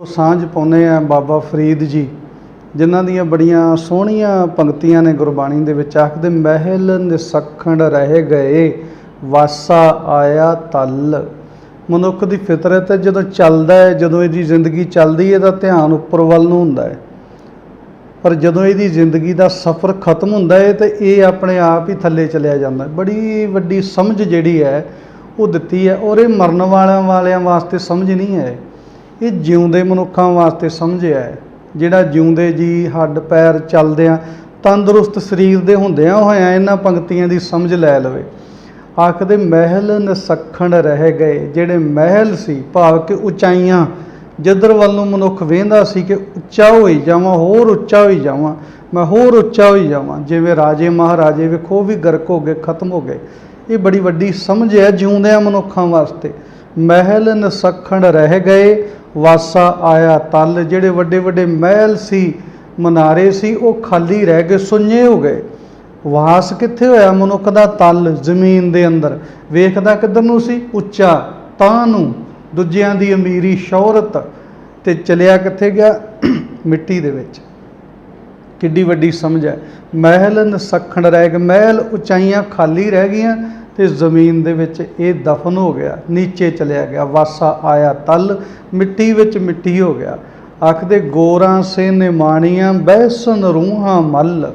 ਸਾਂਝ ਪਾਉਂਦੇ ਆ ਬਾਬਾ ਫਰੀਦ ਜੀ, ਜਿਨ੍ਹਾਂ ਦੀਆਂ ਬੜੀਆਂ ਸੋਹਣੀਆਂ ਪੰਕਤੀਆਂ ਨੇ ਗੁਰਬਾਣੀ ਦੇ ਵਿੱਚ। ਆਖਦੇ, ਮਹਿਲ ਨਿਸਖਣ ਰਹਿ ਗਏ, ਵਾਸਾ ਆਇਆ ਤਲ। ਮਨੁੱਖ ਦੀ ਫਿਤਰਤ ਹੈ, ਜਦੋਂ ਚੱਲਦਾ ਹੈ, ਜਦੋਂ ਇਹਦੀ ਜ਼ਿੰਦਗੀ ਚੱਲਦੀ ਹੈ, ਇਹਦਾ ਧਿਆਨ ਉੱਪਰ ਵੱਲ ਨੂੰ ਹੁੰਦਾ ਹੈ। ਪਰ ਜਦੋਂ ਇਹਦੀ ਜ਼ਿੰਦਗੀ ਦਾ ਸਫ਼ਰ ਖਤਮ ਹੁੰਦਾ ਹੈ, ਤੇ ਇਹ ਆਪਣੇ ਆਪ ਹੀ ਥੱਲੇ ਚਲਿਆ ਜਾਂਦਾ ਬੜੀ ਵੱਡੀ ਸਮਝ ਜਿਹੜੀ ਹੈ, ਉਹ ਦਿੱਤੀ ਹੈ, ਔਰ ਇਹ ਮਰਨ ਵਾਲਿਆਂ ਵਾਲਿਆਂ ਵਾਸਤੇ ਸਮਝ ਨਹੀਂ ਹੈ। ਇਹ ਜਿਉਂਦੇ ਮਨੁੱਖਾਂ ਵਾਸਤੇ ਸਮਝਿਆ ਹੈ। ਜਿਹੜਾ ਜਿਉਂਦੇ ਜੀ, ਹੱਡ, ਪੈਰ ਚੱਲਦਿਆਂ ਤੰਦਰੁਸਤ ਸਰੀਰ ਦੇ ਹੁੰਦਿਆਂ ਹੋਇਆਂ ਇਹਨਾਂ ਪੰਕਤੀਆਂ ਦੀ ਸਮਝ ਲੈ ਲਵੇ। ਆਖਦੇ, ਮਹਿਲ ਨਸਖਣ ਰਹਿ ਗਏ। ਜਿਹੜੇ ਮਹਿਲ ਸੀ, ਭਾਵ ਕਿ ਉਚਾਈਆਂ, ਜਿੱਧਰ ਵੱਲ ਨੂੰ ਮਨੁੱਖ ਵੇਂਦਾ ਸੀ ਕਿ ਉੱਚਾ ਹੋਈ ਜਾਵਾਂ, ਹੋਰ ਉੱਚਾ ਹੋਈ ਜਾਵਾਂ, ਮੈਂ ਹੋਰ ਉੱਚਾ ਹੋਈ ਜਾਵਾਂ। ਜਿਵੇਂ ਰਾਜੇ ਮਹਾਰਾਜੇ ਵੇਖੋ ਵੀ ਗਰਕ ਹੋ ਗਏ, ਖਤਮ ਹੋ ਗਏ। ਇਹ ਬੜੀ ਵੱਡੀ ਸਮਝ ਹੈ ਜਿਉਂਦਿਆਂ ਮਨੁੱਖਾਂ ਵਾਸਤੇ। ਮਹਿਲ ਨਸਖਣ ਰਹਿ ਗਏ। ਵਾਸਾ ਆਇਆ ਤਲ, ਜਿਹੜੇ ਵੱਡੇ ਵੱਡੇ ਮਹਿਲ ਸੀ, ਮਨਾਰੇ ਸੀ, ਉਹ ਖਾਲੀ ਰਹਿ ਗਏ ਸੁੰਨੇ ਹੋ ਗਏ। ਵਾਸ ਕਿੱਥੇ ਹੋਇਆ ਮਨੁੱਖ ਦਾ ਤਲ ਜ਼ਮੀਨ ਦੇ ਅੰਦਰ? ਵੇਖਦਾ ਕਿੱਧਰ ਨੂੰ ਸੀ? ਉੱਚਾ, ਤਾਂ ਨੂੰ। ਦੂਜਿਆਂ ਦੀ ਅਮੀਰੀ ਸ਼ੌਹਰਤ। ਤੇ ਚਲਿਆ ਕਿੱਥੇ ਗਿਆ? ਮਿੱਟੀ ਦੇ ਵਿੱਚ। ਕਿੱਡੀ ਵੱਡੀ ਸਮਝ ਹੈ। ਮਹਿਲ ਨਸਖਣ ਰਹਿ ਗਏ। ਮਹਿਲ ਉਚਾਈਆਂ ਖਾਲੀ ਰਹਿ ਗਈਆਂ। ਤੇ ਜ਼ਮੀਨ ਦੇ ਵਿੱਚ ਇਹ ਦਫਨ ਹੋ ਗਿਆ, ਨੀਚੇ ਚਲਿਆ ਗਿਆ, ਵਾਸਾ ਆਇਆ ਤਲ, ਮਿੱਟੀ ਵਿੱਚ ਮਿੱਟੀ ਹੋ ਗਿਆ। ਆਖਦੇ, ਗੋਰਾਂ ਸੇ ਨਿਮਾਣੀਆਂ, ਬਹਿਸਨ ਰੂਹਾਂ ਮੱਲ।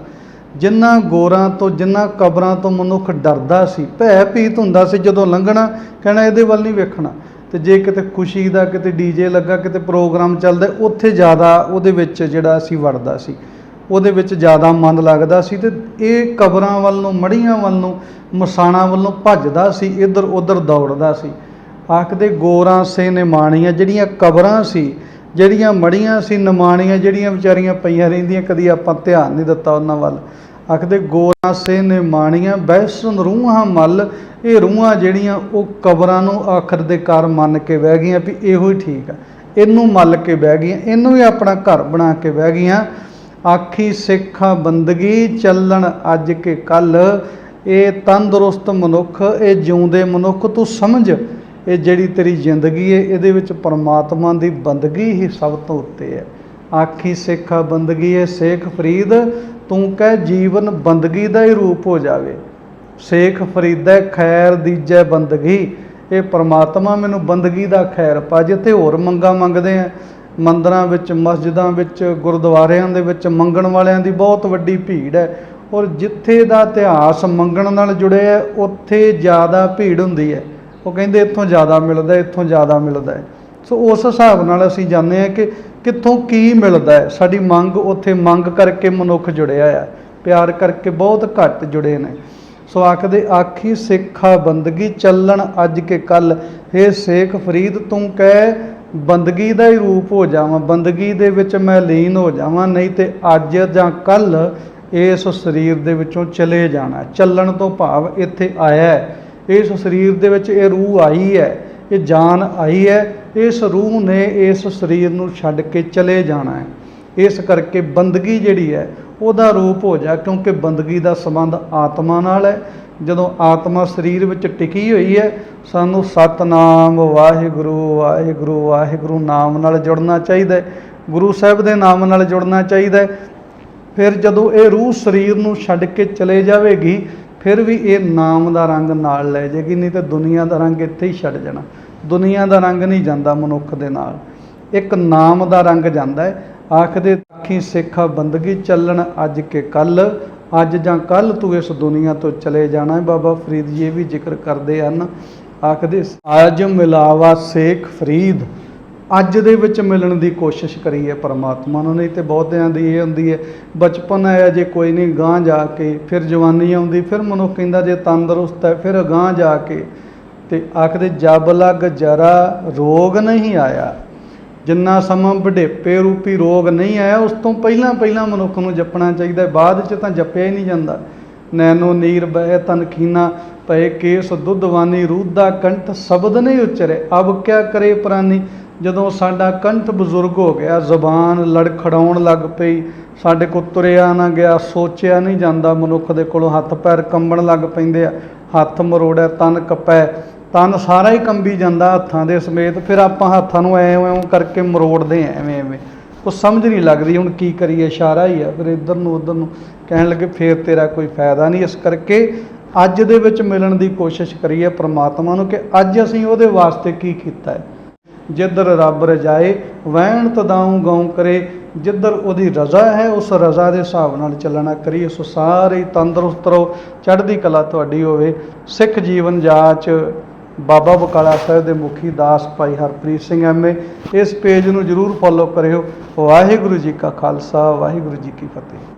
ਜਿਨ੍ਹਾਂ ਗੋਰਾਂ ਤੋਂ, ਜਿਨ੍ਹਾਂ ਕਬਰਾਂ ਤੋਂ ਮਨੁੱਖ ਡਰਦਾ ਸੀ, ਭੈ ਭੀਤ ਹੁੰਦਾ ਸੀ ਜਦੋਂ ਲੰਘਣਾ, ਕਹਿਣਾ ਇਹਦੇ ਵੱਲ ਨਹੀਂ ਵੇਖਣਾ। ਤੇ ਜੇ ਕਿਤੇ ਖੁਸ਼ੀ ਦਾ ਕਿਤੇ ਡੀਜੇ ਲੱਗਾ, ਕਿਤੇ ਪ੍ਰੋਗਰਾਮ ਚੱਲਦਾ, ਉੱਥੇ ਜ਼ਿਆਦਾ ਉਹਦੇ ਵਿੱਚ ਜਿਹੜਾ ਅਸੀਂ ਵੜਦਾ ਸੀ। ਉਹਦੇ ਵਿੱਚ ਜ਼ਿਆਦਾ ਮਨ ਲੱਗਦਾ ਸੀ ਤੇ ਇਹ ਕਬਰਾਂ ਵੱਲ ਨੂੰ ਮੜੀਆਂ ਵੱਲ ਨੂੰ, ਮਸਾਣਾ ਵੱਲੋਂ ਭੱਜਦਾ ਸੀ, ਇੱਧਰ ਉੱਧਰ ਦੌੜਦਾ ਸੀ। ਆਖਦੇ ਗੋਰਾਂ ਸੇ ਨਿਮਾਣੀਆਂ, ਜਿਹੜੀਆਂ ਕਬਰਾਂ ਸੀ, ਜਿਹੜੀਆਂ ਮੜੀਆਂ ਸੀ, ਨਿਮਾਣੀਆਂ ਜਿਹੜੀਆਂ ਵਿਚਾਰੀਆਂ ਪਈਆਂ ਰਹਿੰਦੀਆਂ, ਕਦੀ ਆਪਾਂ ਧਿਆਨ ਨਹੀਂ ਦਿੱਤਾ ਉਹਨਾਂ ਵੱਲ। ਆਖਦੇ ਗੋਰਾਂ ਸੇ ਨਿਮਾਣੀਆਂ ਬਹਿਸਨ ਰੂਹਾਂ ਮੱਲ, ਇਹ ਰੂਹਾਂ ਜਿਹੜੀਆਂ ਉਹ ਕਬਰਾਂ ਨੂੰ ਆਖਰ ਦੇ ਕਾਰ ਮੰਨ ਕੇ ਬਹਿ ਗਈਆਂ ਵੀ ਇਹੋ ਹੀ ਠੀਕ ਆ। ਇਹਨੂੰ ਮੱਲ ਕੇ ਬਹਿ ਗਈਆਂ, ਇਹਨੂੰ ਵੀ ਆਪਣਾ ਘਰ ਬਣਾ ਕੇ ਬਹਿ ਗਈਆਂ। ਆਖੀ ਸਿੱਖਾਂ ਬੰਦਗੀ ਚੱਲਣ ਅੱਜ ਕੇ ਕੱਲ। ਇਹ ਤੰਦਰੁਸਤ ਮਨੁੱਖ, ਇਹ ਜਿਉਂਦੇ ਮਨੁੱਖ ਤੂੰ ਸਮਝ, ਇਹ ਜਿਹੜੀ ਤੇਰੀ ਜ਼ਿੰਦਗੀ ਹੈ ਇਹਦੇ ਵਿੱਚ ਪਰਮਾਤਮਾ ਦੀ ਬੰਦਗੀ ਹੀ ਸਭ ਤੋਂ ਉੱਤੇ ਹੈ ਆਖੀ ਸਿੱਖਾ ਬੰਦਗੀ ਹੈ ਸੇਖ ਫਰੀਦ, ਤੂੰ ਕਹਿ ਜੀਵਨ ਬੰਦਗੀ ਦਾ ਹੀ ਰੂਪ ਹੋ ਜਾਵੇ। ਸੇਖ ਫਰੀਦਾ ਖੈਰ ਦੀਜੈ ਬੰਦਗੀ। ਇਹ ਪਰਮਾਤਮਾ ਮੈਨੂੰ ਬੰਦਗੀ ਦਾ ਖੈਰ ਪਾ, ਜਿੱਥੇ ਹੋਰ ਮੰਗਾ ਮੰਗਦੇ ਆ ਮੰਦਰਾਂ ਵਿੱਚ ਮਸਜਿਦਾਂ ਵਿੱਚ ਗੁਰਦੁਆਰਿਆਂ ਦੇ ਵਿੱਚ ਮੰਗਣ ਵਾਲਿਆਂ ਦੀ ਬਹੁਤ ਵੱਡੀ ਭੀੜ ਹੈ। ਔਰ ਜਿੱਥੇ ਦਾ ਇਤਿਹਾਸ ਮੰਗਣ ਨਾਲ ਜੁੜਿਆ ਹੈ, ਉੱਥੇ ਜ਼ਿਆਦਾ ਭੀੜ ਹੁੰਦੀ ਹੈ। ਉਹ ਕਹਿੰਦੇ ਇੱਥੋਂ ਜ਼ਿਆਦਾ ਮਿਲਦਾ ਇੱਥੋਂ ਜ਼ਿਆਦਾ ਮਿਲਦਾ ਹੈ। ਸੋ ਉਸ ਹਿਸਾਬ ਨਾਲ ਅਸੀਂ ਜਾਣਦੇ ਹਾਂ ਕਿ ਕਿੱਥੋਂ ਕੀ ਮਿਲਦਾ ਹੈ। ਸਾਡੀ ਮੰਗ ਉੱਥੇ ਮੰਗ ਕਰਕੇ ਮਨੁੱਖ ਜੁੜਿਆ ਆ। ਪਿਆਰ ਕਰਕੇ ਬਹੁਤ ਘੱਟ ਜੁੜੇ ਨੇ। ਸੋ ਆਖਦੇ ਆਖੀ ਸਿੱਖਾ ਬੰਦਗੀ ਚੱਲਣ ਅੱਜ ਕੇ ਕੱਲ हे ਸੇਖ ਫਰੀਦ ਤੂੰ ਕਹਿ ਬੰਦਗੀ ਦਾ ਹੀ ਰੂਪ ਹੋ ਜਾਵਾਂ, ਬੰਦਗੀ ਦੇ ਵਿੱਚ ਮੈਂ ਲੀਨ ਹੋ ਜਾਵਾਂ, ਨਹੀਂ ਤੇ ਅੱਜ ਜਾਂ ਕੱਲ ਇਸ ਸਰੀਰ ਦੇ ਵਿੱਚੋਂ ਚਲੇ ਜਾਣਾ ਚੱਲਣ ਤੋਂ ਭਾਵ ਇੱਥੇ ਆਇਆ ਇਸ ਸਰੀਰ ਦੇ ਵਿੱਚ ਇਹ ਰੂਹ ਆਈ ਹੈ, ਇਹ ਜਾਨ ਆਈ ਹੈ, ਇਸ ਰੂਹ ਨੇ ਇਸ ਸਰੀਰ ਨੂੰ ਛੱਡ ਕੇ ਚਲੇ ਜਾਣਾ ਹੈ। ਇਸ ਕਰਕੇ ਬੰਦਗੀ ਜਿਹੜੀ ਹੈ ਉਹਦਾ ਰੂਪ ਹੋ ਜਾ ਕਿਉਂਕਿ ਬੰਦਗੀ ਦਾ ਸੰਬੰਧ ਆਤਮਾ ਨਾਲ ਹੈ। ਜਦੋਂ ਆਤਮਾ ਸਰੀਰ ਵਿੱਚ ਟਿਕੀ ਹੋਈ ਹੈ, ਸਾਨੂੰ ਸਤਨਾਮ, ਵਾਹਿਗੁਰੂ ਵਾਹਿਗੁਰੂ ਵਾਹਿਗੁਰੂ ਨਾਮ ਨਾਲ ਜੁੜਨਾ ਚਾਹੀਦਾ ਹੈ। ਗੁਰੂ ਸਾਹਿਬ ਦੇ ਨਾਮ ਨਾਲ ਜੁੜਨਾ ਚਾਹੀਦਾ ਹੈ। ਫਿਰ ਜਦੋਂ ਇਹ ਰੂਹ ਸਰੀਰ ਨੂੰ ਛੱਡ ਕੇ ਚਲੇ ਜਾਵੇਗੀ, ਫਿਰ ਵੀ ਇਹ ਨਾਮ ਦਾ ਰੰਗ ਨਾਲ ਲੈ ਜਾਏਗੀ, ਨਹੀਂ ਤੇ ਦੁਨੀਆ ਦਾ ਰੰਗ ਇੱਥੇ ਹੀ ਛੱਡ ਜਾਣਾ। ਦੁਨੀਆ ਦਾ ਰੰਗ ਨਹੀਂ ਜਾਂਦਾ ਮਨੁੱਖ ਦੇ ਨਾਲ। ਇੱਕ ਨਾਮ ਦਾ ਰੰਗ ਜਾਂਦਾ ਹੈ। ਆਖਦੇ ਅੱਖੀ ਸਿੱਖਾ ਬੰਦਗੀ ਚੱਲਣ ਅੱਜ ਕੇ ਕੱਲ ਅੱਜ ਜਾਂ ਕੱਲ ਤੂੰ ਇਸ ਦੁਨੀਆ ਤੋਂ ਚਲੇ ਜਾਣਾ ਹੈ। ਬਾਬਾ ਫਰੀਦ ਜੀ ਇਹ ਵੀ ਜ਼ਿਕਰ ਕਰਦੇ ਹਨ। ਆਖਦੇ ਅੱਜ ਮਿਲਾਵਾ ਸੇਖ ਫਰੀਦ, ਅੱਜ ਦੇ ਵਿੱਚ ਮਿਲਣ ਦੀ ਕੋਸ਼ਿਸ਼ ਕਰੀਏ ਪਰਮਾਤਮਾ ਨੂੰ। ਨਹੀਂ ਤੇ ਬਹੁਤਿਆਂ ਦੀ ਇਹ ਹੁੰਦੀ ਹੈ, ਬਚਪਨ ਆਇਆ ਜੇ ਕੋਈ ਨਹੀਂ ਗਾਂ ਜਾ ਕੇ, ਫਿਰ ਜਵਾਨੀ ਆਉਂਦੀ, ਫਿਰ ਮਨੁੱਖ ਕਹਿੰਦਾ ਜੇ ਤੰਦਰੁਸਤ ਹੈ, ਫਿਰ ਗਾਂ ਜਾ ਕੇ। ਤੇ ਆਖਦੇ, ਜਬ ਲਗ ਜਰਾ ਰੋਗ ਨਹੀਂ ਆਇਆ ਜਿੰਨਾ ਸਮਾਂ ਵਡੇਪੇ ਰੂਪੀ ਰੋਗ ਨਹੀਂ ਆਇਆ, ਉਸ ਤੋਂ ਪਹਿਲਾਂ ਪਹਿਲਾਂ ਮਨੁੱਖ ਨੂੰ ਜਪਣਾ ਚਾਹੀਦਾ ਬਾਅਦ ਚ ਤਾਂ ਜਪਿਆ ਹੀ ਨਹੀਂ ਜਾਂਦਾ। ਨੈਨੋ ਨੀਰ ਬਹਿ ਤਨਖੀਨਾ ਪਏ ਕੇਸ ਦੁੱਧਵਾਨੀ ਰੂਦਾ ਕੰਠ ਸ਼ਬਦ ਨਹੀਂ ਉਚਰੇ। ਅਬ ਕਿਆ ਕਰੇ ਪ੍ਰਾਨੀ? ਜਦੋਂ ਸਾਡਾ ਕੰਠ ਬਜ਼ੁਰਗ ਹੋ ਗਿਆ, ਜ਼ਬਾਨ ਲੜਖੜਾਉਣ ਲੱਗ ਪਈ, ਸਾਡੇ ਕੋ ਤੁਰਿਆ ਨਾ ਗਿਆ, ਸੋਚਿਆ ਨਹੀਂ ਜਾਂਦਾ, ਮਨੁੱਖ ਦੇ ਕੋਲੋਂ ਹੱਥ ਪੈਰ ਕੰਬਣ ਲੱਗ ਪੈਂਦੇ ਆ, ਹੱਥ ਮਰੋੜਿਆ, ਤਨ ਕੱਪੈ, ਤਨ ਸਾਰਾ ਹੀ ਕੰਬੀ ਜਾਂਦਾ ਹੱਥਾਂ ਦੇ ਸਮੇਤ, ਫਿਰ ਆਪਾਂ ਹੱਥਾਂ ਨੂੰ ਐਂ ਐਂ ਕਰਕੇ ਮਰੋੜਦੇ ਐਵੇਂ ਐਵੇਂ। ਕੁਛ ਸਮਝ ਨਹੀਂ ਲੱਗਦੀ, ਹੁਣ ਕੀ ਕਰੀਏ, ਇਸ਼ਾਰਾ ਹੀ ਆ, ਫਿਰ ਇੱਧਰ ਨੂੰ ਉੱਧਰ ਨੂੰ ਕਹਿਣ ਲੱਗੇ, ਫੇਰ ਤੇਰਾ ਕੋਈ ਫਾਇਦਾ ਨਹੀਂ। ਇਸ ਕਰਕੇ ਅੱਜ ਦੇ ਵਿੱਚ ਮਿਲਣ ਦੀ ਕੋਸ਼ਿਸ਼ ਕਰੀਏ ਪ੍ਰਮਾਤਮਾ ਨੂੰ ਕਿ ਅੱਜ ਅਸੀਂ ਉਹਦੇ ਵਾਸਤੇ ਕੀ ਕੀਤਾ ਹੈ। ਜਿੱਧਰ ਰੱਬ ਰਜਾਏ ਵਹਿਣ ਤਦਾਉ ਗਉ ਕਰੇ, ਜਿੱਧਰ ਉਹਦੀ ਰਜ਼ਾ ਹੈ, ਉਸ ਰਜ਼ਾ ਦੇ ਹਿਸਾਬ ਨਾਲ ਚੱਲਣਾ ਕਰੀਏ। ਸੋ ਸਾਰੇ ਤੰਦਰੁਸਤ ਰਹੋ, ਚੜ੍ਹਦੀ ਕਲਾ ਤੁਹਾਡੀ ਹੋਵੇ। ਸਿੱਖ ਜੀਵਨ ਜਾਚ, ਬਾਬਾ ਬਕਾਲਾ ਸਾਹਿਬ ਦੇ ਮੁਖੀ ਦਾਸ ਭਾਈ ਹਰਪ੍ਰੀਤ ਸਿੰਘ ਐਮਏ ਇਸ ਪੇਜ ਨੂੰ ਜਰੂਰ ਫੋਲੋ ਕਰਿਓ। ਵਾਹਿਗੁਰੂ ਜੀ ਕਾ ਖਾਲਸਾ, ਵਾਹਿਗੁਰੂ ਜੀ ਕੀ ਫਤਿਹ।